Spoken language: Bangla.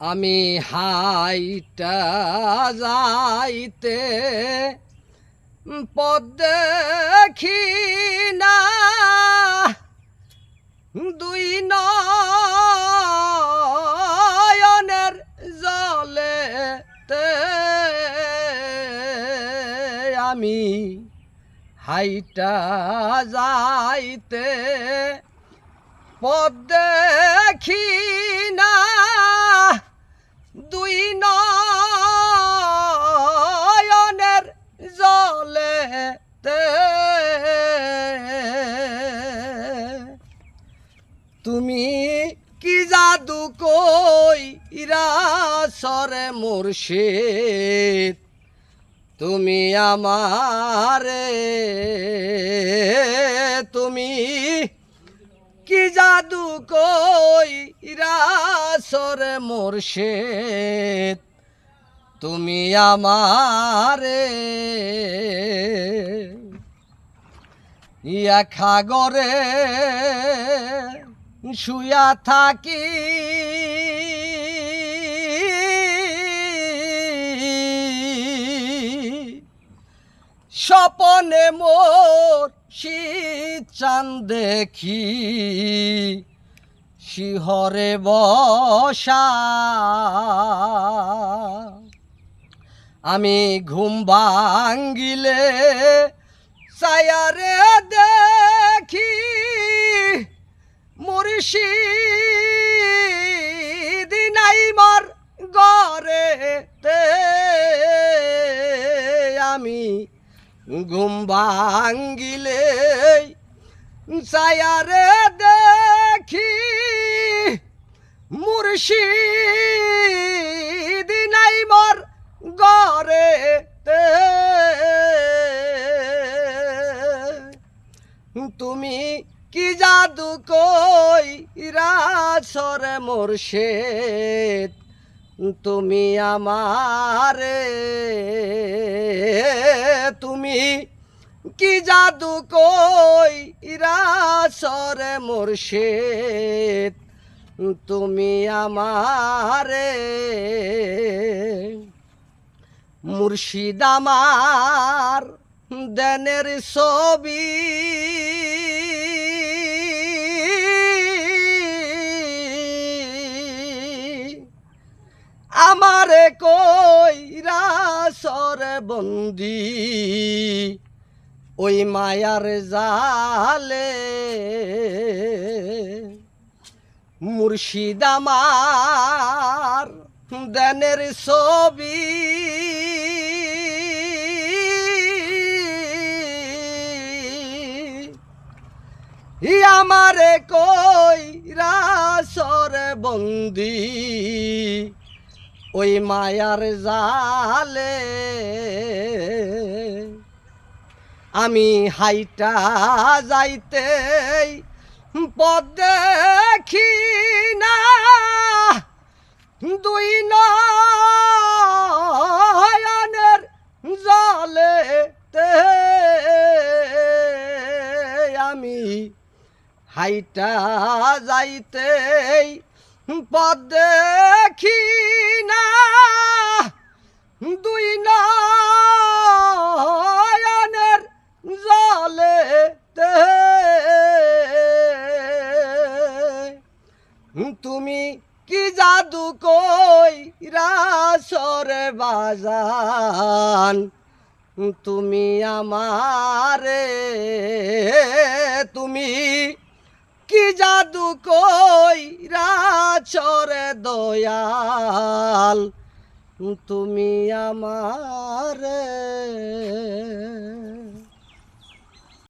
আমি হাইটা যাইতে পদ না। দুই নয়নের জলেতে আমি হাইটা যাইতে পদ দেখি দুই নয়নের জলেতে তুমি কি জাদু কই সরে মুর্শিদ? তুমি আমারে তুমি জাদু কই সরে মোরশেদ। তুমি আমারে ইয়া খাগরে শুয়া থাকি। স্বপনে মোর শীত চান দেখি শিহরে বসা। আমি ঘুম ভাঙ্গিলে সায়ারে দেখি মুর্শিদ ঘুম ভাঙ্গিলে সায়ারে দেখি মুর্শিদ নাই মর গরেতে তুমি কি জাদু কই রাসরে মোরশেদ? তুমি আমারে তুমি কি জাদু কই রাসরে মোরশেদ? তুমি আমারে মুর্শিদ আমার দেনের ছবি। আমারে কইরা সরে বন্দি ওই মায়ার জালে। মুর্শিদ আমার দেনের ছবি আমারে কই রাসরে বন্দি। ওই মায়ার জালে আমি হাইটা যাইতে পদ দেখি না। দুই নয়নের জলেতে আমি হাইটা যাইতে পদ দেখি না। দুই নয়নের জলেতে তুমি কি জাদু কই রাসরে বাজান? তুমি আমারে, তুমি কি জাদু কই রাচরে দয়াল? তুমি আমারে